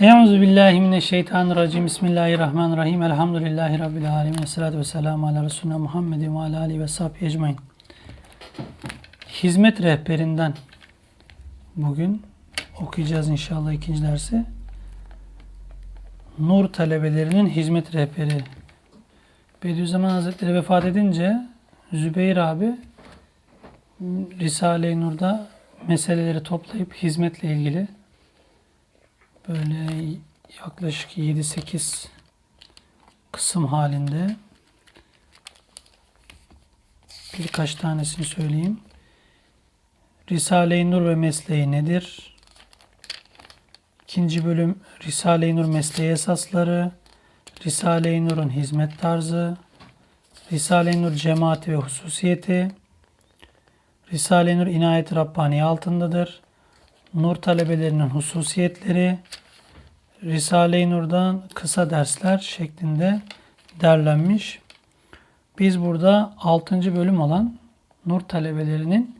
Euzu billahi mineşşeytanirracim. Bismillahirrahmanirrahim. Elhamdülillahi rabbil alamin. Essalatu vesselamu ala resulina Muhammedin ve ala alihi ve sahbihi ecmaîn. Hizmet rehberinden bugün okuyacağız inşallah ikinci dersi. Nur talebelerinin hizmet rehberi. Bediüzzaman Hazretleri vefat edince Zübeyir abi Risale-i Nur'da meseleleri toplayıp hizmetle ilgili böyle yaklaşık 7-8 kısım halinde birkaç tanesini söyleyeyim. Risale-i Nur ve mesleği nedir? İkinci bölüm Risale-i Nur mesleği esasları, Risale-i Nur'un hizmet tarzı, Risale-i Nur cemaati ve hususiyeti, Risale-i Nur inayet Rabbani altındadır. Nur talebelerinin hususiyetleri, Risale-i Nur'dan kısa dersler şeklinde derlenmiş. Biz burada 6. bölüm olan Nur talebelerinin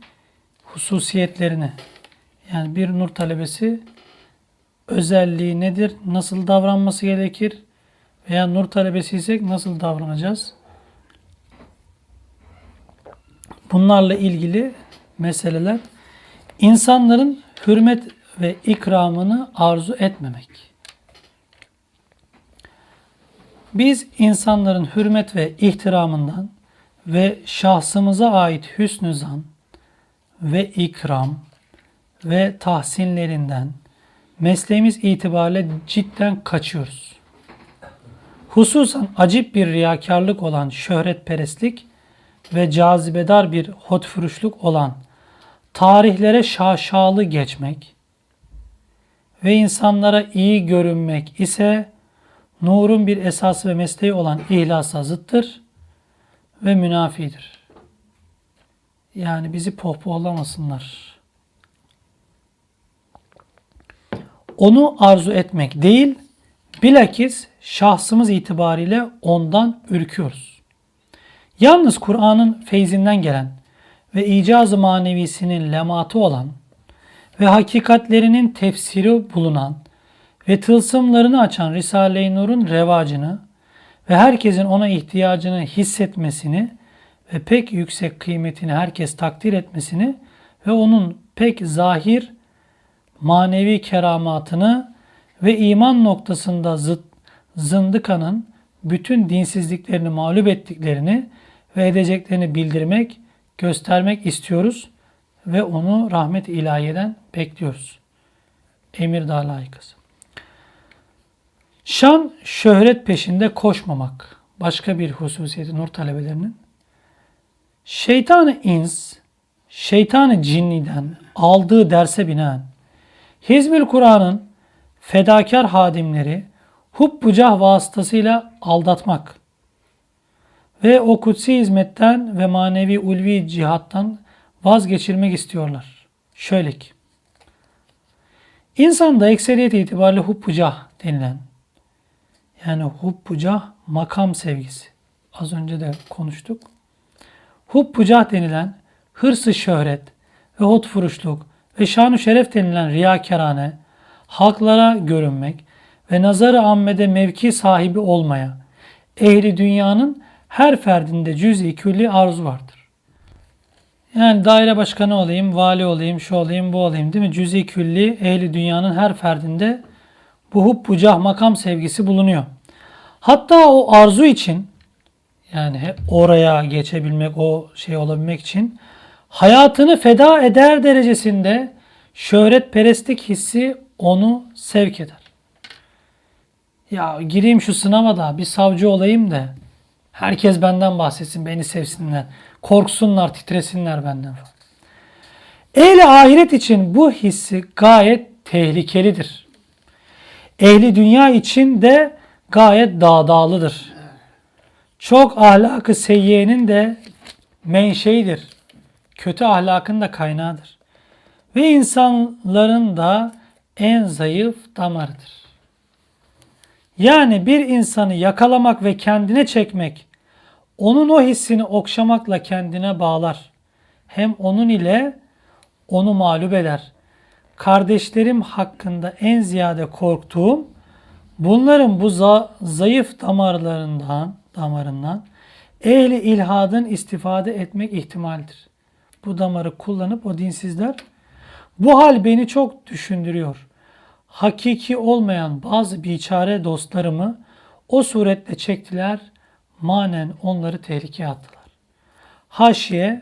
hususiyetlerini yani bir Nur talebesi özelliği nedir, nasıl davranması gerekir veya Nur talebesiysek nasıl davranacağız? Bunlarla ilgili meseleler insanların hürmet ve ikramını arzu etmemek. Biz insanların hürmet ve ihtiramından ve şahsımıza ait hüsnü zan ve ikram ve tahsinlerinden mesleğimiz itibariyle cidden kaçıyoruz. Hususan acip bir riyakarlık olan şöhretperestlik ve cazibedar bir hotfuruşluk olan tarihlere şaşalı geçmek ve insanlara iyi görünmek ise nurun bir esası ve mesleği olan ihlasa zıttır ve münafidir. Yani bizi pohpohlamasınlar. Onu arzu etmek değil, bilakis şahsımız itibariyle ondan ürküyoruz. Yalnız Kur'an'ın feyzinden gelen ve icaz-ı manevisinin lematı olan ve hakikatlerinin tefsiri bulunan ve tılsımlarını açan Risale-i Nur'un revacını ve herkesin ona ihtiyacını hissetmesini ve pek yüksek kıymetini herkes takdir etmesini ve onun pek zahir manevi keramatını ve iman noktasında zıt, zındıkanın bütün dinsizliklerini mağlup ettiklerini ve edeceklerini bildirmek, göstermek istiyoruz ve onu rahmet ilahiyeden bekliyoruz. Emir Dağ layıkası. Şan, şöhret peşinde koşmamak. Başka bir hususiyeti nur talebelerinin. Şeytanı ins, şeytanı cinniden aldığı derse binaen Hizbül Kur'an'ın fedakar hadimleri hubbucah vasıtasıyla aldatmak ve o kutsi hizmetten ve manevi ulvi cihattan vazgeçirmek istiyorlar. Şöyle ki, insanda ekseriyet itibariyle hubbucah denilen, yani hubbucah makam sevgisi. Az önce de konuştuk. Hubbucah denilen hırsı şöhret ve hotfuruşluk ve şanu şeref denilen riyakarane, halklara görünmek ve nazarı ammede mevki sahibi olmaya, ehli dünyanın her ferdinde cüz-i külli arzu vardır. Yani daire başkanı olayım, vali olayım, şu olayım, bu olayım değil mi? Cüz-i külli ehli dünyanın her ferdinde bu hubbucah makam sevgisi bulunuyor. Hatta o arzu için yani oraya geçebilmek, o şey olabilmek için hayatını feda eder derecesinde şöhretperestlik hissi onu sevk eder. Ya gireyim şu sınava da bir savcı olayım da herkes benden bahsetsin, beni sevsinler. Korksunlar, titresinler benden falan. Ehli ahiret için bu hissi gayet tehlikelidir. Ehli dünya için de gayet dağdağlıdır. Çok ahlakı seyyiyenin de menşeidir. Kötü ahlakın da kaynağıdır. Ve insanların da en zayıf damarıdır. Yani bir insanı yakalamak ve kendine çekmek, onun o hissini okşamakla kendine bağlar. Hem onun ile onu mağlup eder. kardeşlerim hakkında en ziyade korktuğum bunların bu za- zayıf damarlarından damarından ehli ilhadın istifade etmek ihtimaldir. Bu damarı kullanıp o dinsizler bu hal beni çok düşündürüyor. Hakiki olmayan bazı biçare dostlarımı o suretle çektiler, manen onları tehlikeye attılar. Haşiye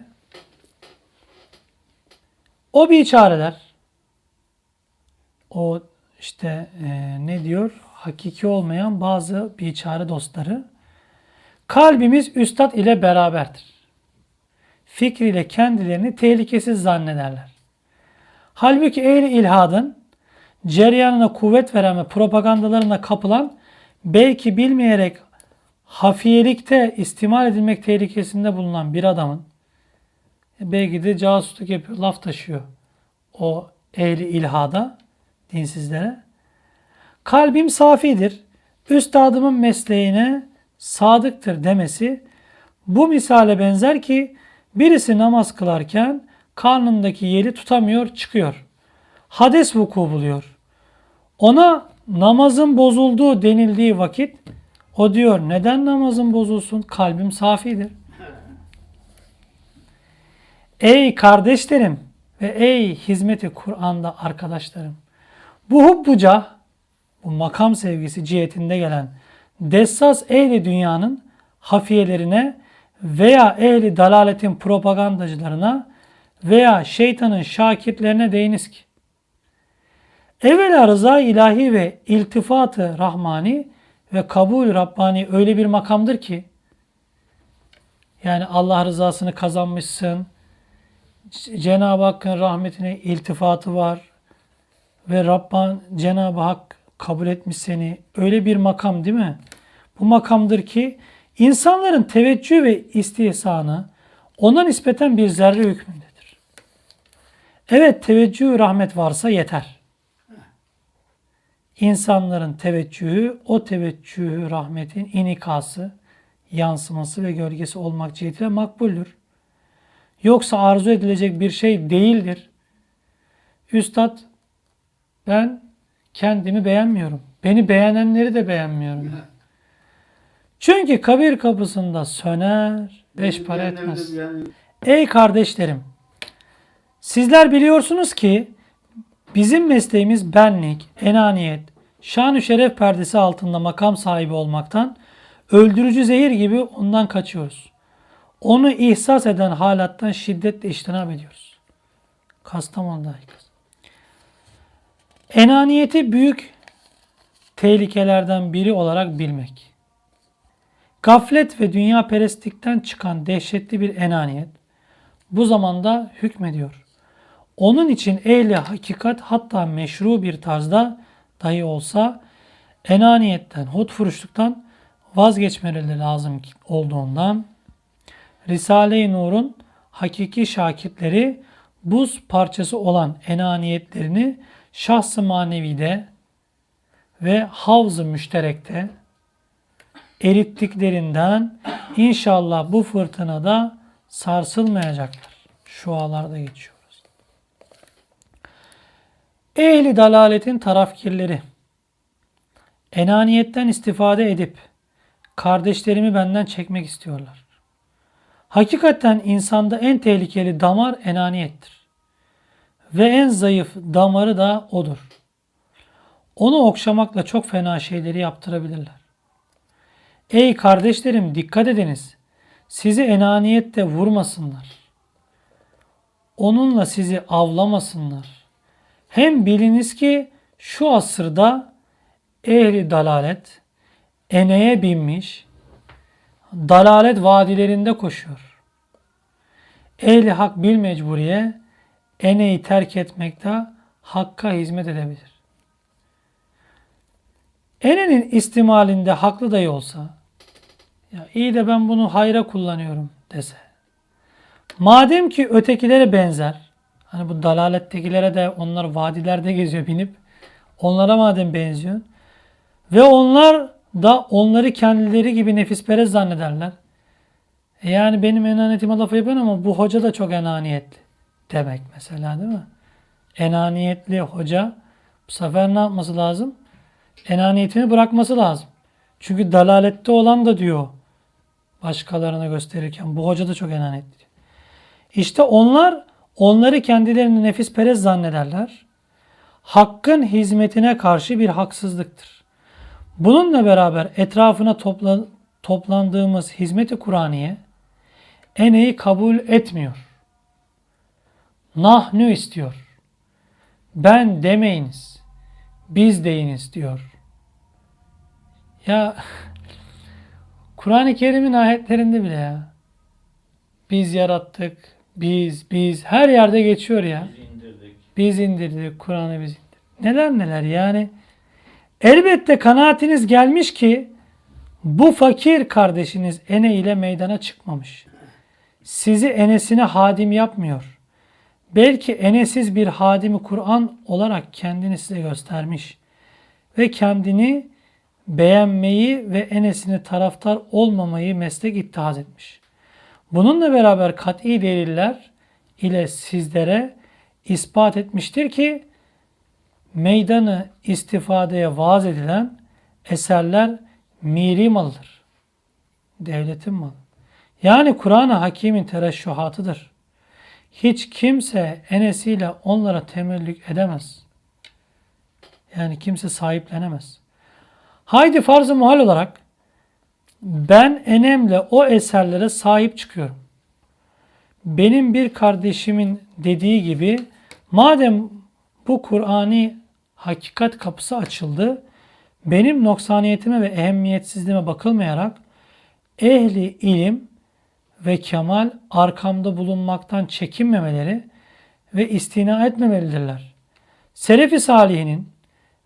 o biçareler o işte e, ne diyor? Hakiki olmayan bazı biçare dostları kalbimiz üstad ile beraberdir. Fikriyle kendilerini tehlikesiz zannederler. Halbuki ehli ilhadın cereyanına kuvvet veren ve propagandalarına kapılan belki bilmeyerek hafiyelikte istimal edilmek tehlikesinde bulunan bir adamın belki de casusluk yapıyor, laf taşıyor o ehli ilhada, dinsizlere. Kalbim safidir, üstadımın mesleğine sadıktır demesi bu misale benzer ki birisi namaz kılarken karnındaki yeli tutamıyor, çıkıyor. Hades vuku buluyor. Ona namazın bozulduğu denildiği vakit o diyor neden namazın bozulsun? Kalbim safidir. Ey kardeşlerim ve ey hizmeti Kur'an'da arkadaşlarım. Bu hubbuca, bu makam sevgisi cihetinde gelen dessas ehli dünyanın hafiyelerine veya ehli dalaletin propagandacılarına veya şeytanın şakirtlerine değiniz ki. Evvela rıza ilahi ve iltifatı rahmani ve kabul Rabbani öyle bir makamdır ki yani Allah rızasını kazanmışsın. Cenab-ı Hakk'ın rahmetine iltifatı var ve Rabban Cenab-ı Hak kabul etmiş seni. Öyle bir makam değil mi? Bu makamdır ki insanların teveccüh ve istihsanı ona nispeten bir zerre hükmündedir. Evet teveccüh rahmet varsa yeter. İnsanların teveccühü o teveccühü rahmetin inikası, yansıması ve gölgesi olmak cihetiyle makbuldür. Yoksa arzu edilecek bir şey değildir. Üstad ben kendimi beğenmiyorum. Beni beğenenleri de beğenmiyorum. Çünkü kabir kapısında söner, beş para etmez. Ey kardeşlerim, sizler biliyorsunuz ki bizim mesleğimiz benlik, enaniyet, şan şeref perdesi altında makam sahibi olmaktan öldürücü zehir gibi ondan kaçıyoruz. Onu ihsas eden halattan şiddetle iştinab ediyoruz. Kastamonu'da. Enaniyeti büyük tehlikelerden biri olarak bilmek. Gaflet ve dünya perestlikten çıkan dehşetli bir enaniyet bu zamanda hükmediyor. Onun için ehli hakikat hatta meşru bir tarzda dahi olsa enaniyetten, hotfuruşluktan vazgeçmeleri lazım olduğundan Risale-i Nur'un hakiki şakitleri buz parçası olan enaniyetlerini şahs-ı manevide ve havz-ı müşterekte erittiklerinden inşallah bu fırtınada sarsılmayacaklar. Şualarda geçiyoruz. Ehli dalaletin tarafkirleri enaniyetten istifade edip kardeşlerimi benden çekmek istiyorlar. Hakikaten insanda en tehlikeli damar enaniyettir. Ve en zayıf damarı da odur. Onu okşamakla çok fena şeyleri yaptırabilirler. Ey kardeşlerim dikkat ediniz. Sizi enaniyette vurmasınlar. Onunla sizi avlamasınlar. Hem biliniz ki şu asırda ehli dalalet eneye binmiş, dalalet vadilerinde koşuyor. Ehli hak bil mecburiye eneyi terk etmekte hakka hizmet edebilir. Enenin istimalinde haklı dahi olsa ya iyi de ben bunu hayra kullanıyorum dese. Madem ki ötekilere benzer hani bu dalalettekilere de onlar vadilerde geziyor binip onlara madem benziyor ve onlar da onları kendileri gibi nefisperest zannederler. E yani benim enaniyetime laf yapıyorsun ama bu hoca da çok enaniyetli demek mesela değil mi? enaniyetli hoca bu sefer ne yapması lazım? Enaniyetini bırakması lazım. Çünkü dalalette olan da diyor başkalarına gösterirken bu hoca da çok enaniyetli. İşte onlar onları kendilerini nefis perest zannederler. Hakkın hizmetine karşı bir haksızlıktır. Bununla beraber etrafına topla, toplandığımız hizmeti Kur'aniye eneyi kabul etmiyor. Nahnu istiyor. Ben demeyiniz. Biz deyiniz diyor. Ya Kur'an-ı Kerim'in ayetlerinde bile ya. Biz yarattık. Biz, biz. Her yerde geçiyor ya. Biz indirdik. Biz indirdik. Kur'an'ı biz indirdik. Neler neler yani. Elbette kanaatiniz gelmiş ki bu fakir kardeşiniz Ene ile meydana çıkmamış. Sizi Enes'ine hadim yapmıyor. Belki Enes'iz bir hadimi Kur'an olarak kendini size göstermiş. Ve kendini beğenmeyi ve Enes'ini taraftar olmamayı meslek ittihaz etmiş. Bununla beraber kat'i deliller ile sizlere ispat etmiştir ki meydanı istifadeye vaaz edilen eserler miri malıdır. Devletin malı. Yani Kur'an-ı Hakim'in tereşşuhatıdır. Hiç kimse enesiyle onlara temellük edemez. Yani kimse sahiplenemez. Haydi farz-ı muhal olarak ben enemle o eserlere sahip çıkıyorum. Benim bir kardeşimin dediği gibi madem bu Kur'ani hakikat kapısı açıldı, benim noksaniyetime ve ehemmiyetsizliğime bakılmayarak ehli ilim ve kemal arkamda bulunmaktan çekinmemeleri ve istina etmemelidirler. Selefi salihinin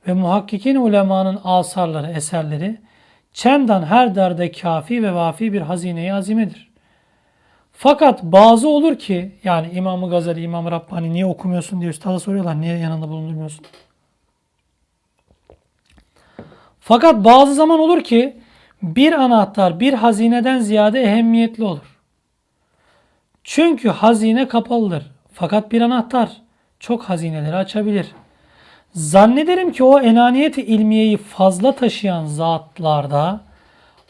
ve muhakkikin ulemanın asarları, eserleri çendan her derde kafi ve vafi bir hazine-i azimedir. Fakat bazı olur ki yani İmam-ı Gazali, İmam-ı Rabbani niye okumuyorsun diye üstada soruyorlar. Niye yanında bulundurmuyorsun? Fakat bazı zaman olur ki bir anahtar bir hazineden ziyade ehemmiyetli olur. Çünkü hazine kapalıdır. Fakat bir anahtar çok hazineleri açabilir. Zannederim ki o enaniyeti ilmiyeyi fazla taşıyan zatlarda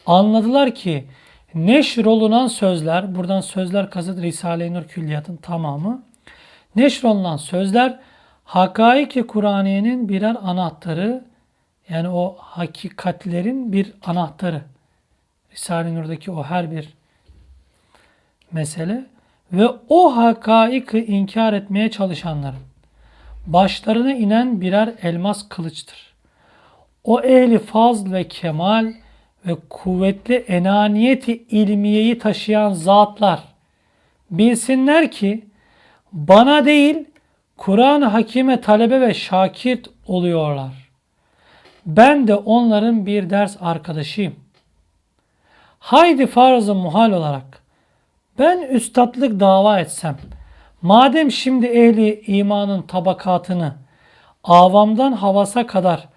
anladılar ki neşrolunan sözler, buradan sözler kasıt Risale-i Nur külliyatın tamamı. Neşrolunan sözler hakaiki Kur'aniyenin birer anahtarı yani o hakikatlerin bir anahtarı. Risale-i Nur'daki o her bir mesele ve o hakaiki inkar etmeye çalışanların başlarına inen birer elmas kılıçtır. O ehli fazl ve kemal ve kuvvetli enaniyeti ilmiyeyi taşıyan zatlar bilsinler ki bana değil Kur'an-ı Hakime talebe ve şakirt oluyorlar. Ben de onların bir ders arkadaşıyım. Haydi farz-ı muhal olarak ben üstatlık dava etsem, madem şimdi ehli imanın tabakatını avamdan havasa kadar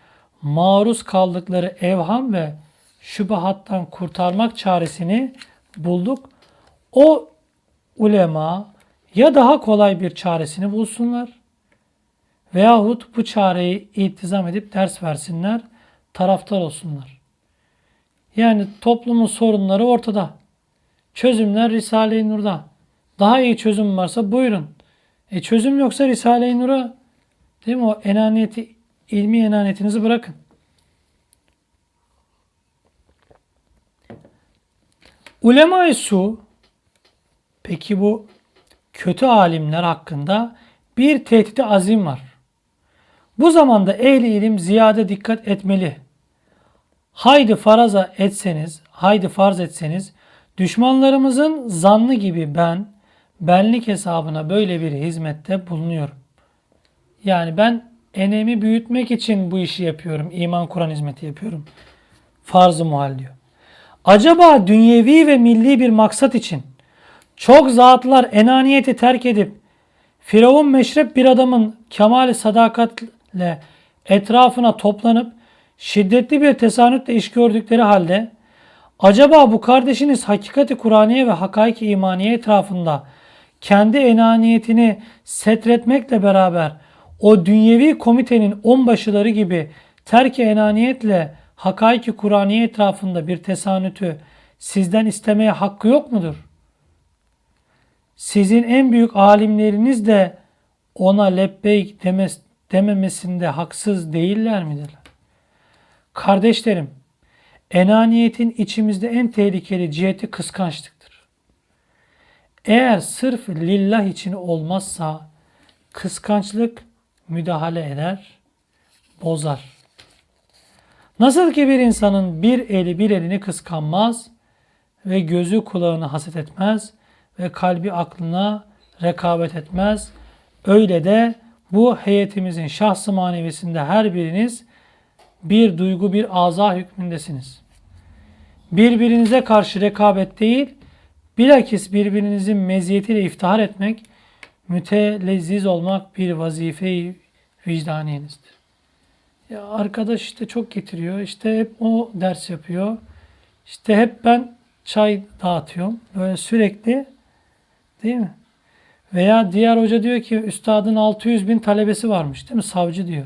maruz kaldıkları evham ve şübahattan kurtarmak çaresini bulduk. O ulema ya daha kolay bir çaresini bulsunlar veyahut bu çareyi iltizam edip ders versinler, taraftar olsunlar. Yani toplumun sorunları ortada. Çözümler Risale-i Nur'da. Daha iyi çözüm varsa buyurun. E çözüm yoksa Risale-i Nur'a değil mi o enaniyeti, ilmi enaniyetinizi bırakın. Ulema-i su peki bu kötü alimler hakkında bir tehdit azim var. Bu zamanda ehli ilim ziyade dikkat etmeli. Haydi faraza etseniz, haydi farz etseniz düşmanlarımızın zannı gibi ben benlik hesabına böyle bir hizmette bulunuyorum. Yani ben enemi büyütmek için bu işi yapıyorum. İman Kur'an hizmeti yapıyorum. Farz-ı muhal diyor. Acaba dünyevi ve milli bir maksat için çok zatlar enaniyeti terk edip Firavun meşrep bir adamın kemali sadakatle etrafına toplanıp şiddetli bir tesanütle iş gördükleri halde acaba bu kardeşiniz hakikati Kur'aniye ve hakaiki imaniye etrafında kendi enaniyetini setretmekle beraber o dünyevi komitenin onbaşıları gibi terk enaniyetle hakaiki Kur'aniye etrafında bir tesanütü sizden istemeye hakkı yok mudur? Sizin en büyük alimleriniz de ona lebbeyk demes, dememesinde haksız değiller midirler? Kardeşlerim, enaniyetin içimizde en tehlikeli ciheti kıskançlıktır. Eğer sırf lillah için olmazsa kıskançlık müdahale eder, bozar. Nasıl ki bir insanın bir eli bir elini kıskanmaz ve gözü kulağını haset etmez ve kalbi aklına rekabet etmez. Öyle de bu heyetimizin şahsı manevisinde her biriniz bir duygu bir aza hükmündesiniz. Birbirinize karşı rekabet değil, bilakis birbirinizin meziyetiyle iftihar etmek, mütelezziz olmak bir vazife-i vicdaniyenizdir. Ya arkadaş işte çok getiriyor, işte hep o ders yapıyor, işte hep ben çay dağıtıyorum, böyle sürekli değil mi? Veya diğer hoca diyor ki üstadın 600 bin talebesi varmış değil mi? Savcı diyor.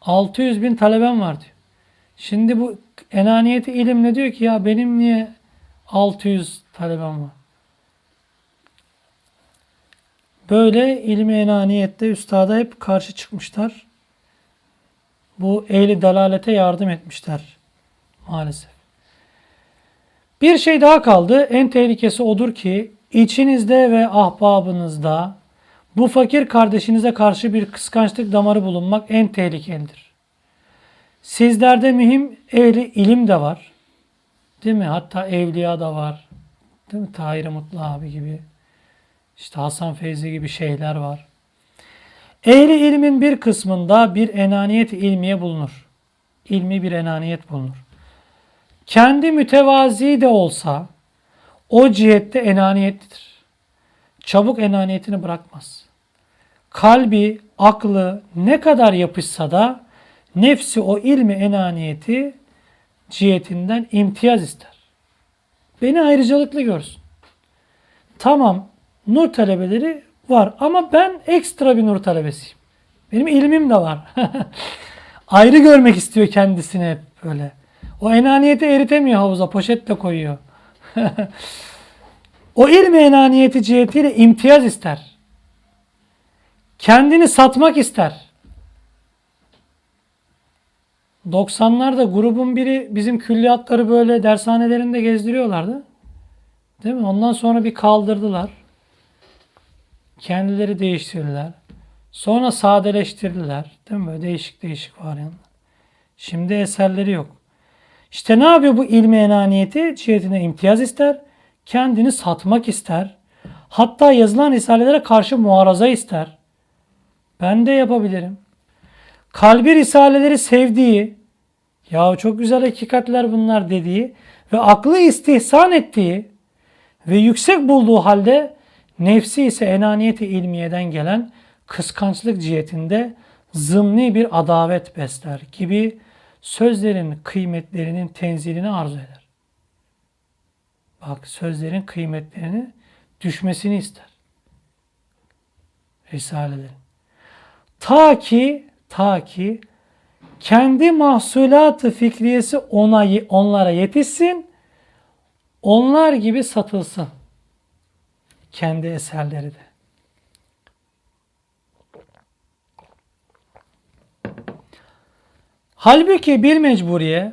600 bin talebem var diyor. Şimdi bu enaniyeti ilimle diyor ki ya benim niye 600 talebem var? Böyle ilmi enaniyette üstada hep karşı çıkmışlar. Bu ehli dalalete yardım etmişler maalesef. Bir şey daha kaldı. En tehlikesi odur ki içinizde ve ahbabınızda bu fakir kardeşinize karşı bir kıskançlık damarı bulunmak en tehlikelidir. Sizlerde mühim ehli ilim de var. Değil mi? Hatta evliya da var. Değil mi? Tahir Mutlu abi gibi. İşte Hasan Feyzi gibi şeyler var. Ehli ilmin bir kısmında bir enaniyet ilmiye bulunur. İlmi bir enaniyet bulunur. Kendi mütevazi de olsa o cihette enaniyetlidir. Çabuk enaniyetini bırakmaz. Kalbi, aklı ne kadar yapışsa da nefsi o ilmi enaniyeti cihetinden imtiyaz ister. Beni ayrıcalıklı görsün. Tamam nur talebeleri var ama ben ekstra bir nur talebesiyim. Benim ilmim de var. Ayrı görmek istiyor kendisini hep böyle. O enaniyeti eritemiyor havuza poşetle koyuyor. o ilmi enaniyeti cihetiyle imtiyaz ister. Kendini satmak ister. 90'larda grubun biri bizim külliyatları böyle dershanelerinde gezdiriyorlardı. Değil mi? Ondan sonra bir kaldırdılar. Kendileri değiştirdiler. Sonra sadeleştirdiler. Değil mi? Böyle değişik değişik var yani. Şimdi eserleri yok. İşte ne yapıyor bu ilmi enaniyeti? Cihetine imtiyaz ister. Kendini satmak ister. Hatta yazılan risalelere karşı muaraza ister. Ben de yapabilirim. Kalbi risaleleri sevdiği, ya çok güzel hakikatler bunlar dediği ve aklı istihsan ettiği ve yüksek bulduğu halde nefsi ise enaniyeti ilmiyeden gelen kıskançlık cihetinde zımni bir adavet besler gibi sözlerin kıymetlerinin tenzilini arzu eder. Bak sözlerin kıymetlerini düşmesini ister. Risalelerin. Ta ki ta ki kendi mahsulatı fikriyesi ona onlara yetişsin. Onlar gibi satılsın. Kendi eserleri de. Halbuki bir mecburiye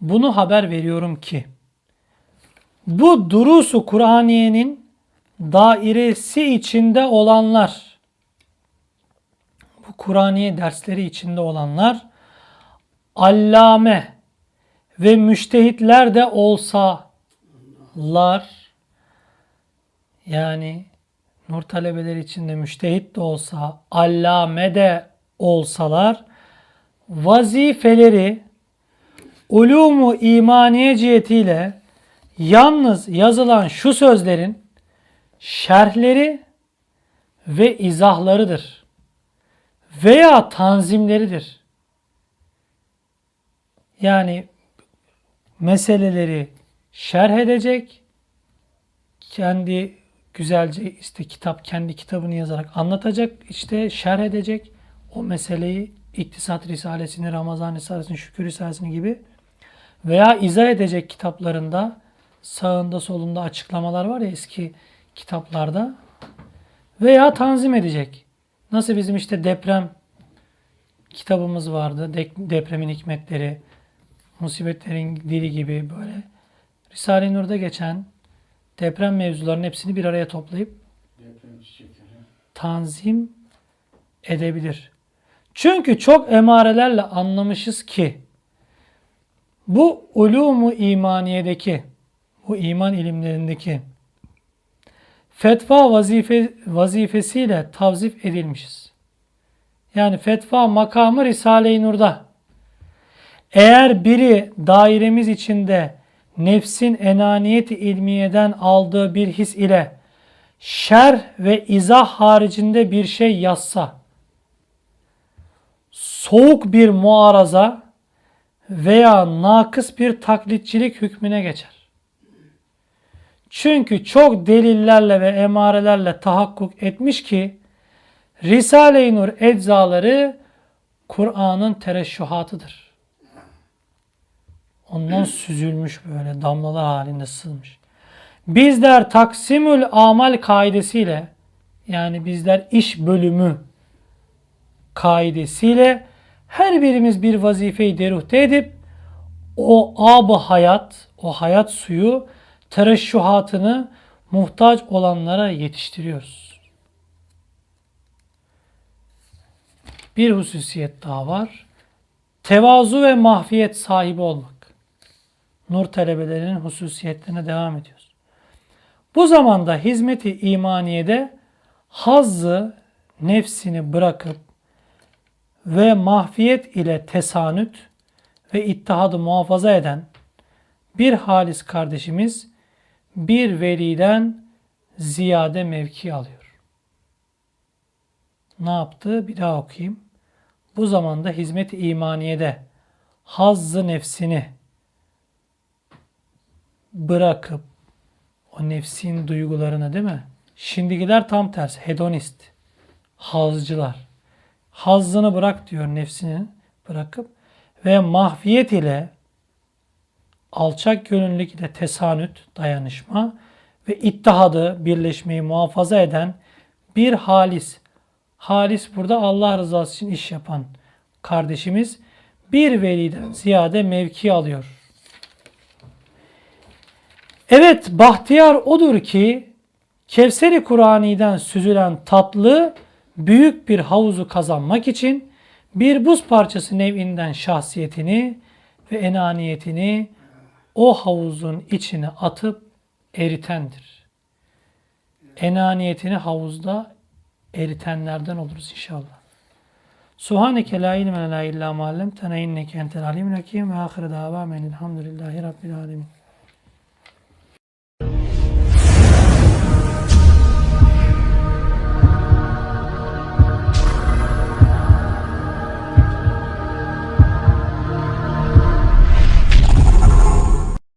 bunu haber veriyorum ki bu durusu Kur'aniyenin dairesi içinde olanlar Kur'aniye dersleri içinde olanlar allame ve müştehitler de olsalar yani nur talebeleri içinde müştehit de olsa allame de olsalar vazifeleri ulumu imaniye cihetiyle yalnız yazılan şu sözlerin şerhleri ve izahlarıdır veya tanzimleridir. Yani meseleleri şerh edecek, kendi güzelce işte kitap kendi kitabını yazarak anlatacak, işte şerh edecek o meseleyi İktisat Risalesini, Ramazan Risalesini, Şükür Risalesini gibi veya izah edecek kitaplarında sağında solunda açıklamalar var ya eski kitaplarda veya tanzim edecek. Nasıl bizim işte deprem kitabımız vardı. De- depremin hikmetleri, musibetlerin dili gibi böyle. Risale-i Nur'da geçen deprem mevzularının hepsini bir araya toplayıp tanzim edebilir. Çünkü çok emarelerle anlamışız ki bu ulumu imaniyedeki, bu iman ilimlerindeki fetva vazife, vazifesiyle tavzif edilmişiz. Yani fetva makamı Risale-i Nur'da. Eğer biri dairemiz içinde nefsin enaniyeti ilmiyeden aldığı bir his ile şer ve izah haricinde bir şey yazsa, soğuk bir muaraza veya nakıs bir taklitçilik hükmüne geçer. Çünkü çok delillerle ve emarelerle tahakkuk etmiş ki Risale-i Nur eczaları Kur'an'ın tereşşuhatıdır. Ondan süzülmüş böyle damlalar halinde sızmış. Bizler taksimül amal kaidesiyle yani bizler iş bölümü kaidesiyle her birimiz bir vazifeyi deruhte edip o ab hayat, o hayat suyu tereşşuhatını muhtaç olanlara yetiştiriyoruz. Bir hususiyet daha var. Tevazu ve mahfiyet sahibi olmak. Nur talebelerinin hususiyetlerine devam ediyoruz. Bu zamanda hizmeti imaniyede hazzı nefsini bırakıp ve mahfiyet ile tesanüt ve ittihadı muhafaza eden bir halis kardeşimiz bir veliden ziyade mevki alıyor. Ne yaptı? Bir daha okuyayım. Bu zamanda hizmet-i imaniyede hazzı nefsini bırakıp o nefsin duygularını değil mi? Şimdikiler tam tersi. Hedonist. Hazcılar. Hazzını bırak diyor nefsini bırakıp ve mahfiyet ile alçak gönüllülük ile tesanüt, dayanışma ve ittihadı, birleşmeyi muhafaza eden bir halis. Halis burada Allah rızası için iş yapan kardeşimiz bir veliden ziyade mevki alıyor. Evet, bahtiyar odur ki Kevser-i Kur'ani'den süzülen tatlı büyük bir havuzu kazanmak için bir buz parçası nevinden şahsiyetini ve enaniyetini o havuzun içine atıp eritendir. Enaniyetini havuzda eritenlerden oluruz inşallah. Subhaneke la ilme lena illa ma allamtena inneke entel alimul hakim ve ahire davamen elhamdülillahi rabbil alemin.